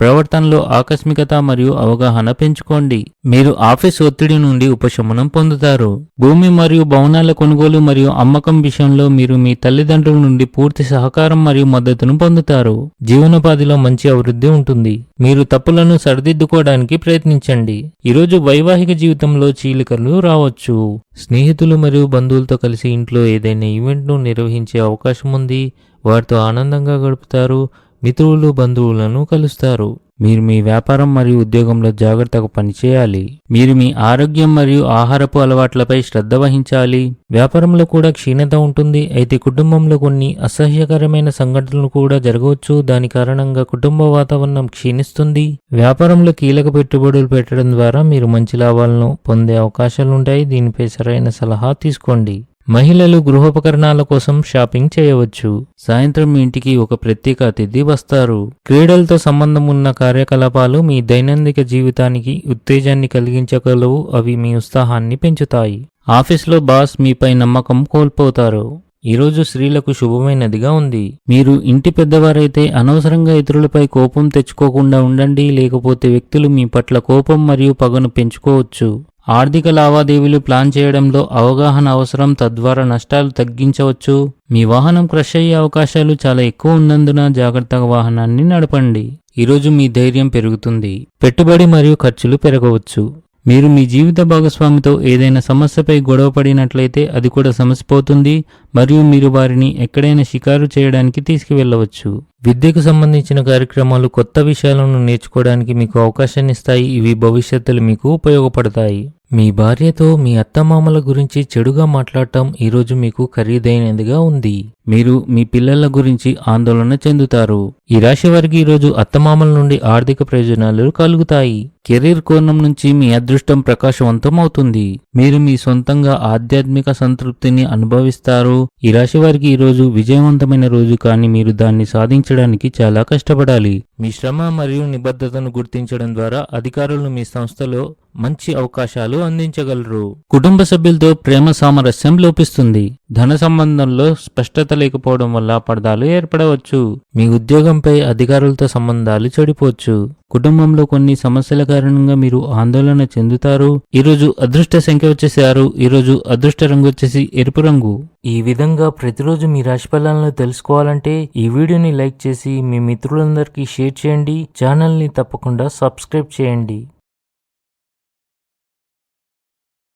ప్రవర్తనలో ఆకస్మికత మరియు అవగాహన పెంచుకోండి. మీరు ఆఫీస్ ఒత్తిడి నుండి ఉపశమనం పొందుతారు. భూమి మరియు భవనాల కొనుగోలు మరియు అమ్మకం విషయంలో మీరు మీ తల్లిదండ్రుల నుండి పూర్తి సహకారం మరియు మద్దతును పొందుతారు. జీవనోపాధిలో మంచి అభివృద్ధి ఉంటుంది. మీరు తప్పులను సరిదిద్దుకోవడానికి ప్రయత్నించండి. ఈరోజు వైవాహిక జీవితంలో చీలికలు రావచ్చు. స్నేహితులు మరియు బంధువులతో కలిసి ఇంట్లో ఏదైనా ఈవెంట్ను నిర్వహించే అవకాశం ఉంది. వారితో ఆనందంగా గడుపుతారు. మిత్రులు బంధువులను కలుస్తారు. మీరు మీ వ్యాపారం మరియు ఉద్యోగంలో జాగ్రత్తగా పనిచేయాలి. మీరు మీ ఆరోగ్యం మరియు ఆహారపు అలవాట్లపై శ్రద్ధ వహించాలి. వ్యాపారంలో కూడా క్షీణత ఉంటుంది. అయితే కుటుంబంలో కొన్ని అసహ్యకరమైన సంఘటనలు కూడా జరగవచ్చు. దాని కారణంగా కుటుంబ వాతావరణం క్షీణిస్తుంది. వ్యాపారంలో కీలక పెట్టుబడులు పెట్టడం ద్వారా మీరు మంచి లాభాలను పొందే అవకాశాలుంటాయి. దీనిపై సరైన సలహా తీసుకోండి. మహిళలు గృహోపకరణాల కోసం షాపింగ్ చేయవచ్చు. సాయంత్రం మీ ఇంటికి ఒక ప్రత్యేక అతిథి వస్తారు. క్రీడలతో సంబంధం ఉన్న కార్యకలాపాలు మీ దైనందిక జీవితానికి ఉత్తేజాన్ని కలిగించగలవు. అవి మీ ఉత్సాహాన్ని పెంచుతాయి. ఆఫీస్లో బాస్ మీపై నమ్మకం కోల్పోతారు. ఈరోజు స్త్రీలకు శుభమైనదిగా ఉంది. మీరు ఇంటి పెద్దవారైతే అనవసరంగా ఇతరులపై కోపం తెచ్చుకోకుండా ఉండండి. లేకపోతే వ్యక్తులు మీ పట్ల కోపం మరియు పగను పెంచుకోవచ్చు. ఆర్థిక లావాదేవీలు ప్లాన్ చేయడంలో అవగాహన అవసరం తద్వారా నష్టాలు తగ్గించవచ్చు. మీ వాహనం క్రష్ అయ్యే అవకాశాలు చాలా ఎక్కువ ఉన్నందున జాగ్రత్తగా వాహనాన్ని నడపండి. ఈరోజు మీ ధైర్యం పెరుగుతుంది. పెట్టుబడి మరియు ఖర్చులు పెరగవచ్చు. మీరు మీ జీవిత భాగస్వామితో ఏదైనా సమస్యపై గొడవ పడినట్లయితే అది కూడా సమసిపోతుంది మరియు మీరు వారిని ఎక్కడైనా షికారు చేయడానికి తీసుకువెళ్ళవచ్చు. విద్యకు సంబంధించిన కార్యక్రమాలు కొత్త విషయాలను నేర్చుకోవడానికి మీకు అవకాశాన్ని ఇస్తాయి ఇవి భవిష్యత్తులో మీకు ఉపయోగపడతాయి. మీ భార్యతో మీ అత్తమామల గురించి చెడుగా మాట్లాడటం ఈరోజు మీకు ఖరీదైనదిగా ఉంది. మీరు మీ పిల్లల గురించి ఆందోళన చెందుతారు. ఈ రాశి వారికి ఈరోజు అత్తమామల నుండి ఆర్థిక ప్రయోజనాలు కలుగుతాయి. కెరీర్ కోణం నుంచి మీ అదృష్టం ప్రకాశవంతం అవుతుంది మీరు మీ సొంతంగా ఆధ్యాత్మిక సంతృప్తిని అనుభవిస్తారు. ఈ రాశి వారికి ఈరోజు విజయవంతమైన రోజు కానీ మీరు దాన్ని సాధించడానికి చాలా కష్టపడాలి. మీ శ్రమ మరియు నిబద్ధతను గుర్తించడం ద్వారా అధికారులు మీ సంస్థలో మంచి అవకాశాలు అందించగలరు. కుటుంబ సభ్యులతో ప్రేమ సామరస్యం లోపిస్తుంది. ధన సంబంధంలో స్పష్టత లేకపోవడం వల్ల పడదాలు ఏర్పడవచ్చు. మీ ఉద్యోగంపై అధికారులతో సంబంధాలు చెడిపోవచ్చు. కుటుంబంలో కొన్ని సమస్యల కారణంగా మీరు ఆందోళన చెందుతారు. ఈరోజు అదృష్ట సంఖ్య వచ్చేసి ఆరు ఈరోజు అదృష్ట రంగు వచ్చేసి ఎరుపు రంగు. ఈ విధంగా ప్రతిరోజు మీ రాశి ఫలాలను తెలుసుకోవాలంటే ఈ వీడియోని లైక్ చేసి మీ మిత్రులందరికీ షేర్ చేయండి. ఛానల్ని తప్పకుండా సబ్స్క్రైబ్ చేయండి.